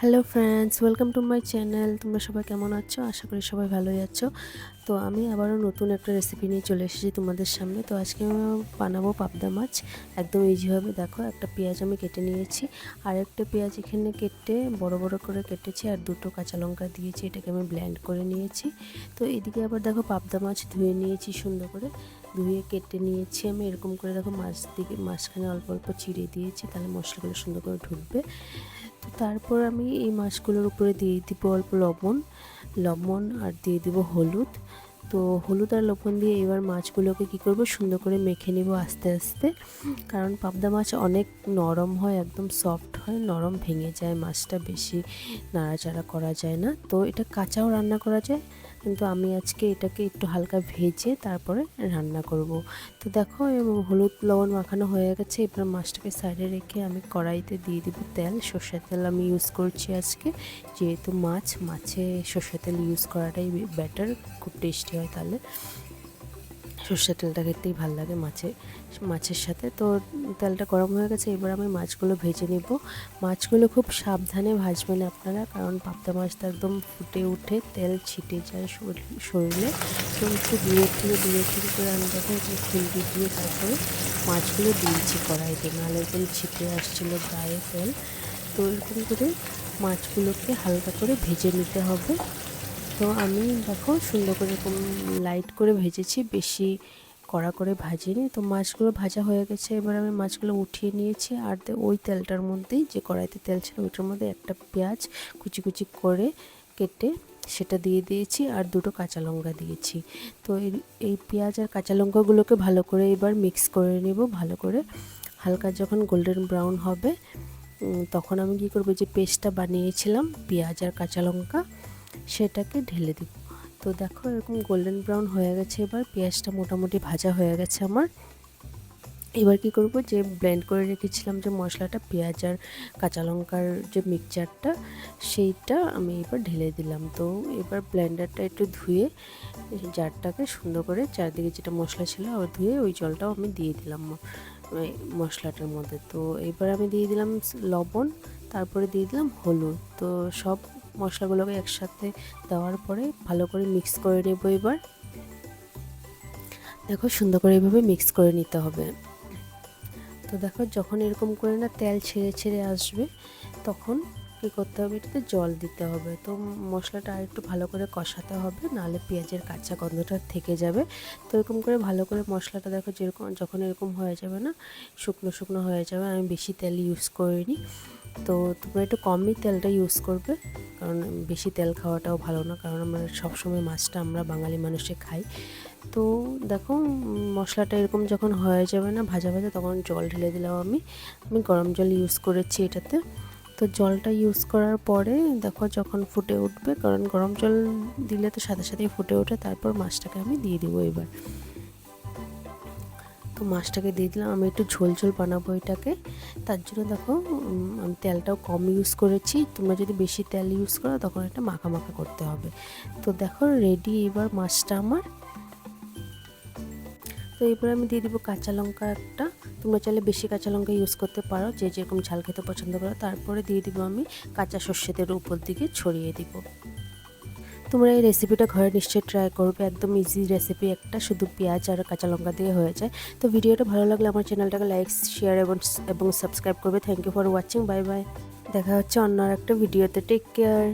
Hello friends welcome to my channel তোমরা সবাই কেমন আছো? আশা করি সবাই ভালোই আছো। তো আমি আবারও নতুন একটা রেসিপি নিয়ে চলে এসেছি তোমাদের সামনে। তো আজকে আমি বানাবো পাবদা মাছ। একদম ইজিভাবে দেখো, একটা পেঁয়াজ আমি কেটে নিয়েছি। আর একটা পেঁয়াজ এখানে কেটে বড় বড় করে কেটেছি। আর দুটো কাঁচা লঙ্কা দিয়েছি। এটাকে আমি ব্ল্যান্ড করে নিয়েছি। তো এদিকে আবার দেখো পাবদা মাছ ধুয়ে নিয়েছি সুন্দর করে। ধুয়ে কেটে নিয়েছি আমি। এরকম করে দেখো মাছ দিকে মাঝখানে অল্প অল্প চিড়ে দিয়েছি। তাহলে মশলাগুলো সুন্দর করে ঢুকবে। তারপর আমি এই মাছগুলোর উপরে দিয়ে দিব অল্প লবণ লবণ আর দিয়ে দিব হলুদ। তো হলুদ আর লবণ দিয়ে এবার মাছগুলোকে কি করব, সুন্দর করে মেখে নিব আস্তে আস্তে। কারণ পাবদা মাছ অনেক নরম হয়, একদম সফট হয়, নরম ভেঙে যায়, মাছটা বেশি নাড়াচাড়া করা যায় না। তো এটা কাঁচাও রান্না করা যায় কিন্তু আমি আজকে এটাকে একটু হালকা ভেজে তারপরে রান্না করব। তো দেখো হলুদ লবণ মাখানো হয়ে গেছে। এবার মাছটাকে সাইডে রেখে আমি কড়াইতে দিয়ে দেবো তেল। সর্ষের তেল আমি ইউজ করছি আজকে। যেহেতু মাছ, মাছে সর্ষের তেল ইউজ করাটাই বেটার খুব টেস্টি হয় তাহলে। সর্ষের তেলটা খেতেই ভালো লাগে মাছে, মাছের সাথে। তো তেলটা গরম হয়ে গেছে, এবার আমি মাছগুলো ভেজে নেব। মাছগুলো খুব সাবধানে ভাজবেন আপনারা, কারণ পাবদা মাছটা একদম ফুটে উঠে, তেল ছিটে যায় শরীরে তো একটু দিয়ে থেকে দূরে থেকে করে আমি দেখো খুলটি দিয়ে তারপরে মাছগুলো দিয়েছি কড়াইতে, নাহলে একদম ছিটে আসছিল গায়ে তেল। তো এরকম করে মাছগুলোকে হালকা করে ভেজে নিতে হবে। তো আমি দেখো সুন্দর করে এরকম লাইট করে ভেজেছি, বেশি কড়া করে ভাজিনি। তো মাছগুলো ভাজা হয়ে গেছে, এবার আমি মাছগুলো উঠিয়ে নিয়েছি আর ওই তেলটার মধ্যেই, যে কড়াইতে তেল ছিল ওইটার মধ্যে একটা পেঁয়াজ কুচি কুচি করে কেটে সেটা দিয়ে দিয়েছি আর দুটো কাঁচা লঙ্কা দিয়েছি। তো এই পেঁয়াজ আর কাঁচা লঙ্কাগুলোকে ভালো করে এবার মিক্স করে নেব, ভালো করে হালকা যখন গোল্ডেন ব্রাউন হবে তখন আমি কী করব, যে পেস্টটা বানিয়েছিলাম, পেঁয়াজ আর কাঁচা লঙ্কা সেটাকে ঢেলে দিব। তো দেখো এরকম গোল্ডেন ব্রাউন হয়ে গেছে এবার, পেঁয়াজটা মোটামুটি ভাজা হয়ে গেছে আমার। এবার কি করব, যে ব্লেন্ড করে রেখেছিলাম যে মশলাটা, পেঁয়াজ আর কাঁচা লঙ্কার যে মিক্সচারটা সেইটা আমি এবার ঢেলে দিলাম। তো এবার ব্লেন্ডারটা একটু ধুয়ে জারটাকে সুন্দর করে চারদিকে যেটা মশলা ছিল আবার ধুয়ে ওই জলটাও আমি দিয়ে দিলাম মশলাটার মধ্যে। তো এবার আমি দিয়ে দিলাম লবণ, তারপরে দিয়ে দিলাম হলুদ। তো সব মশলাগুলোকে একসাথে দেওয়ার পরে ভালো করে মিক্স করে নেব এবার। দেখো সুন্দর করে এভাবে মিক্স করে নিতে হবে। তো দেখো যখন এরকম করে না তেল ছেড়ে ছেড়ে আসবে, তখন কী করতে হবে? এটাতে জল দিতে হবে। তো মশলাটা আর একটু ভালো করে কষাতে হবে, নাহলে পেঁয়াজের কাঁচা গন্ধটা থেকে যাবে। তো এরকম করে ভালো করে মশলাটা দেখো যেরকম, যখন এরকম হয়ে যাবে না, শুকনো শুকনো হয়ে যাবে, আমি বেশি তেল ইউজ করিনি। তো তোমরা একটু কমই তেলটা ইউজ করবে, কারণ বেশি তেল খাওয়াটাও ভালো না, কারণ আমরা সবসময় মাছটা আমরা বাঙালি মানুষে খাই। তো দেখো, মশলাটা এরকম যখন হয়ে যাবে না, ভাজা ভাজা, তখন জল ঢেলে দিলাম আমি। আমি গরম জল ইউজ করেছি এটাতে। তো জলটা ইউজ করার পরে দেখো যখন ফুটে উঠবে, কারণ গরম জল দিলে তো সাথে সাথেই ফুটে ওঠে, তারপর মাছটাকে আমি দিয়ে দেবো এবার। তো মাছটাকে দিয়ে দিলাম, আমি একটু ঝোল ঝোল বানাবো এটাকে। তার জন্য দেখো আমি তেলটাও কম ইউজ করেছি। তোমরা যদি বেশি তেল ইউজ করো, তখন এটা মাখা মাখা করতে হবে। তো দেখো রেডি এবার মাছটা আমার। তো এরপরে আমি দিয়ে দিব কাঁচা লঙ্কা একটা। তোমরা চাইলে বেশি কাঁচা লঙ্কা ইউজ করতে পারো, যে যেরকম ঝাল খেতে পছন্দ করো। তারপরে দিয়ে দিব আমি কাঁচা সর্ষেদের উপর দিকে ছড়িয়ে দিব। তোমরা এই রেসিপিটা ঘরে নিশ্চয়ই ট্রাই করবে, একদম ইজি রেসিপি একটা, শুধু পেঁয়াজ আর কাঁচা লঙ্কা দিয়ে হয়ে যায়। তো ভিডিওটা ভালো লাগলে আমার চ্যানেলটাকে লাইক শেয়ার এবং এবং সাবস্ক্রাইব করবে। Thank you for watching bye bye দেখা হচ্ছে অন্য একটা ভিডিওতে টেক কেয়ার